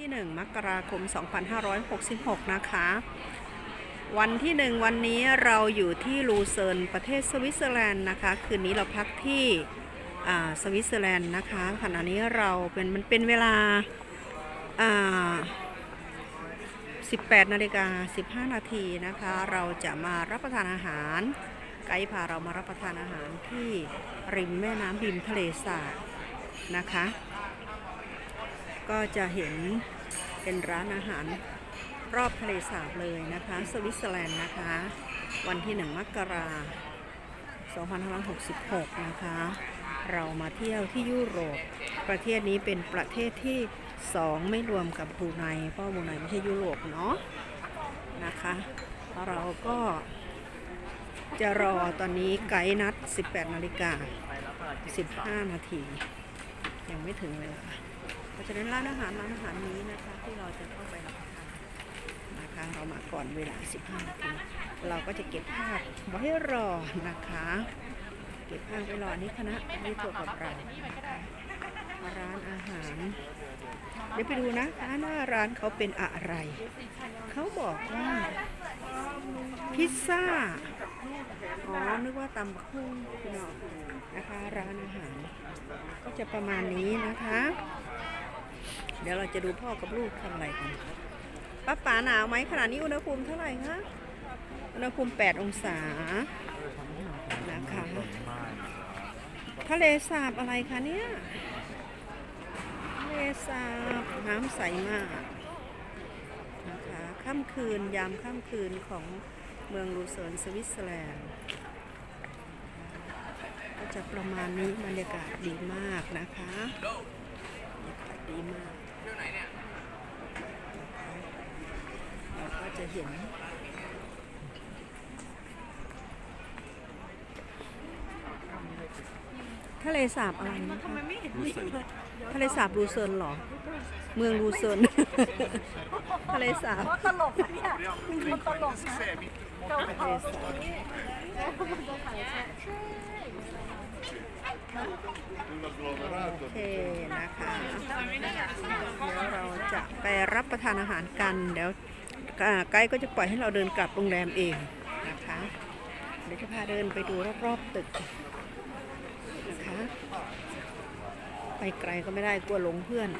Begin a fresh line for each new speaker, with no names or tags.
ที่ 1 มกราคม 2566 นะคะ วันที่ 1 วันนี้เราอยู่ที่ลูเซิร์นประเทศสวิตเซอร์แลนด์นะคะ คืนนี้เราพักที่สวิตเซอร์แลนด์นะคะขณะนี้เราเป็นมันเป็นเวลาอ่า18นาฬิกา15 นาทีนะคะ เราจะมารับประทานอาหาร ไกด์พาเรามารับประทานอาหารที่ริมแม่น้ำริมทะเลสาบนะคะ ก็จะเห็นเป็นร้านอาหารรอบทะเลสาบเลยนะคะ สวิตเซอร์แลนด์นะคะ วันที่ 1 มกราคม2566 นะคะ เรามาเที่ยวที่ยุโรป ประเทศนี้เป็นประเทศที่ 2 ไม่รวมกับบรูไนเพราะบรูไนไม่ใช่ยุโรปเนาะนะคะเราก็จะรอตอนนี้ไกด์นัด 18 นาฬิกา 15 นาที ยังไม่ถึงเวลา เพราะฉะนั้นร้านอาหารร้านอาหารนี้นะคะ ที่เราจะเข้าไปรับประทานนะคะเรามาก่อนเวลา 15นาทีเราก็จะเก็บภาพไว้รอนะคะ เก็บภาพไว้รอนี่คณะนี่ตัวกับเรานะคะร้านอาหารเดี๋ยวไปดูนะคะหน้าร้านเขาเป็นอะไร เขาบอกว่า พิซซ่า อ๋อ นึกว่าตำบักหุ่งนะคะ ร้านอาหาร ก็จะประมาณนี้นะคะ เดี๋ยวเราจะดูพ่อกับลูกทำอะไรกันป้าป๋าหนาวไหมขนาดนี้อุณหภูมิเท่าไหร่คะ อุณหภูมิ 8 องศา นะคะ ทะเลสาบอะไรคะเนี่ย ทะเลสาบน้ำใสมากนะคะค่ำคืนยามค่ำคืนของเมืองลูเซิร์นสวิตเซอร์แลนด์ก็จะประมาณนี้บรรยากาศดีมากนะคะบรรยากาศดีมาก เราก็จะเห็นทะเลสาบอะไรนะคะทะเลสาบลูเซิร์นเหรอ เมืองลูเซิร์นทะเลสาบ
ตลกนะเนี่ยมันตลกนะเกา
ทะ
เขา
เลสาบ โอเคนะคะเดี๋ยวเราจะไปรับประทานอาหารกันเดี๋ยวไกด์ก็จะปล่อยให้เราเดินกลับโรงแรมเองนะคะเดี๋ยวจะพาเดินไปดูรอบๆตึกนะคะไปไกลก็ไม่ได้กลัวหลงเพื่อน